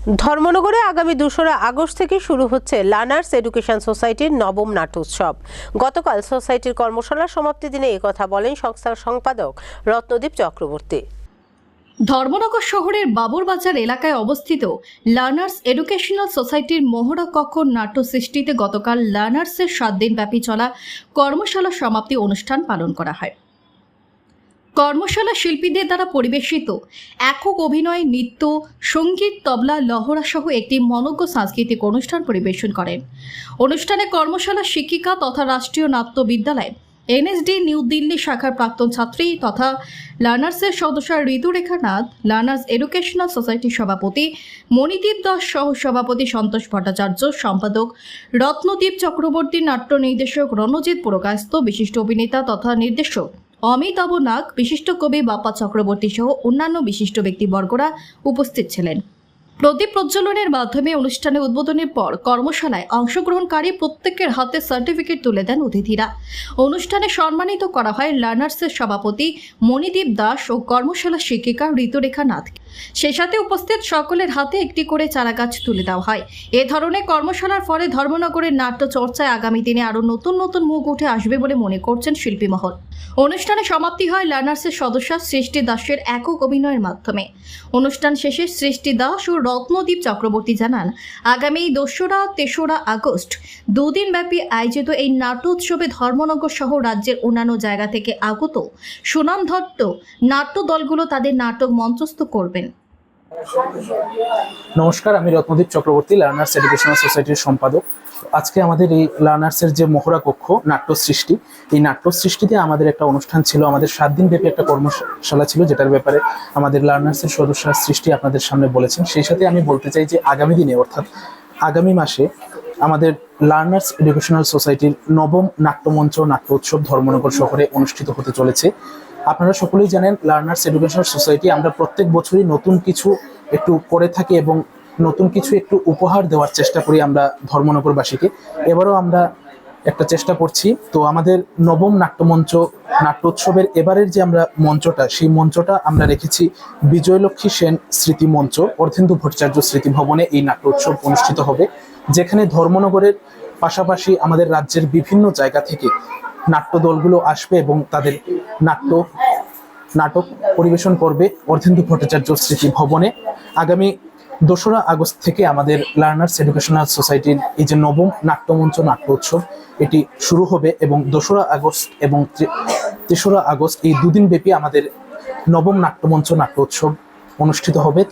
ধর্মনগরে আগামী দোসরা আগস্ট থেকে শুরু হচ্ছে লার্নার্স এডুকেশন সোসাইটির নবম নাট্যোৎসব। গতকাল সোসাইটির কর্মশালার সমাপ্তি দিনে কথা বলেন সংস্থার সম্পাদক রত্নদীপ চক্রবর্তী। ধর্মনগর শহরের বাবরবাজার এলাকায় অবস্থিত লার্নার্স এডুকেশনাল সোসাইটির মোহরা কক্ষ নাট্য সৃষ্টিতে গতকাল লার্নার্সের সাত দিনব্যাপী চলা কর্মশালা সমাপ্তি অনুষ্ঠান পালন করা হয়। কর্মশালা শিল্পীদের দ্বারা পরিবেশিত, একক অভিনয়, নৃত্য, সংগীত, তবলা, লহরা সহ একটি মনজ্ঞ সাংস্কৃতিক অনুষ্ঠান পরিবেশন করেন। অনুষ্ঠানে কর্মশালা শিক্ষিকা তথা রাষ্ট্রীয় নাট্য বিদ্যালয়, এনএসডি, নিউ দিল্লি শাখার প্রাক্তন ছাত্রী তথা লার্নার্সের সদস্য ঋতুরেখা নাথ, লার্নার্স এডুকেশনাল সোসাইটির সভাপতি মণিদীপ দাস সহ সভাপতি সন্তোষ ভট্টাচার্য, সম্পাদক রত্নদীপ চক্রবর্তী, নাট্য নির্দেশক রণজিৎ পুরকাস্ত বিশিষ্ট অভিনেতা তথা নির্দেশক অমিতাভ নাগ, বিশিষ্ট কবি বাপা চক্রবর্তী সহ অন্যান্য বিশিষ্ট ব্যক্তিবর্গরা উপস্থিত ছিলেন। প্রদীপ প্রজ্বলনের মাধ্যমে অনুষ্ঠানে উদ্বোধনের পর কর্মশালায় অংশগ্রহণকারী প্রত্যেকের হাতে সার্টিফিকেট তুলে দেন অতিথিরা। অনুষ্ঠানে সম্মানিত করা হয় লার্নার্সের সভাপতি মণিদীপ দাস ও কর্মশালা শিক্ষিকা ঋতুরেখা নাথ সে সাথে উপস্থিত সকলের হাতে একটি করে চারাগাছ তুলে দেওয়া হয়। এ ধরনের কর্মশালার ফলে ধর্মনগরের নাট্য চর্চায় আগামী দিনে আরও নতুন নতুন মুখ উঠে আসবে বলে মনে করছেন শিল্পী মহল। অনুষ্ঠানে সমাপ্তি হয় লার্নার্সের সদস্য সৃষ্টি দাসের একক অভিনয়ের মাধ্যমে। অনুষ্ঠান শেষে সৃষ্টি দাস ও রত্নদীপ চক্রবর্তী জানান, আগামী দোসরা, তেসরা আগস্ট দুদিন ব্যাপী আয়োজিত এই নাট্যোৎসবে ধর্মনগর সহ রাজ্যের অন্যান্য জায়গা থেকে আগত সুনামধত্ত নাট্য দলগুলো তাদের নাটক মঞ্চস্থ করবেন নমস্কার, আমি রত্নদীপ চক্রবর্তী লার্নার্স এডুকেশনাল সোসাইটির সম্পাদক। আজকে আমাদের এই লার্নার্সের যে মহড়া কক্ষ নাট্য সৃষ্টি এই নাট্য সৃষ্টিতে আমাদের একটা অনুষ্ঠান ছিল, আমাদের সাত দিন ব্যাপী একটা কর্মশালা ছিল, যেটার ব্যাপারে আমাদের লার্নার্সের সদস্য সৃষ্টি আপনাদের সামনে বলেছেন। সেই সাথে আমি বলতে চাই যে আগামী দিনে, অর্থাৎ আগামী মাসে আমাদের লার্নার্স এডুকেশনাল সোসাইটির নবম নাট্যমঞ্চ নাট্য উৎসব ধর্মনগর শহরে অনুষ্ঠিত হতে চলেছে। আপনারা সকলেই জানেন লার্নার্স এডুকেশনাল সোসাইটি আমরা প্রত্যেক বছরই নতুন কিছু একটু করে থাকি এবং নতুন কিছু একটু উপহার দেওয়ার চেষ্টা করি আমরা ধর্মনগরবাসীকে। এবারও আমরা একটা চেষ্টা করছি। তো আমাদের নবম নাট্যমঞ্চ, নাট্যোৎসবের এবারের যে আমরা মঞ্চটা, সেই মঞ্চটা আমরা রেখেছি বিজয়লক্ষ্মী সেন স্মৃতি মঞ্চ, অর্ধেন্দু ভট্টাচার্য স্মৃতি ভবনে এই নাট্যোৎসব অনুষ্ঠিত হবে, যেখানে ধর্মনগরের পাশাপাশি আমাদের রাজ্যের বিভিন্ন জায়গা থেকে নাট্য দলগুলো আসবে এবং তাদের নাট্য, নাটক পরিবেশন করবে অর্ধেন্দু ভট্টাচার্য স্মৃতি ভবনে। আগামী দোসরা আগস্ট থেকে আমাদের লার্নার্স এডুকেশনাল সোসাইটির এই যে নবম নাট্যমঞ্চ নাট্য উৎসব এটি শুরু হবে এবং দোসরা আগস্ট এবং তেসরা আগস্ট এই দুদিন ব্যাপী আমাদের নবম নাট্যমঞ্চ নাট্য উৎসব অনুষ্ঠিত হবে।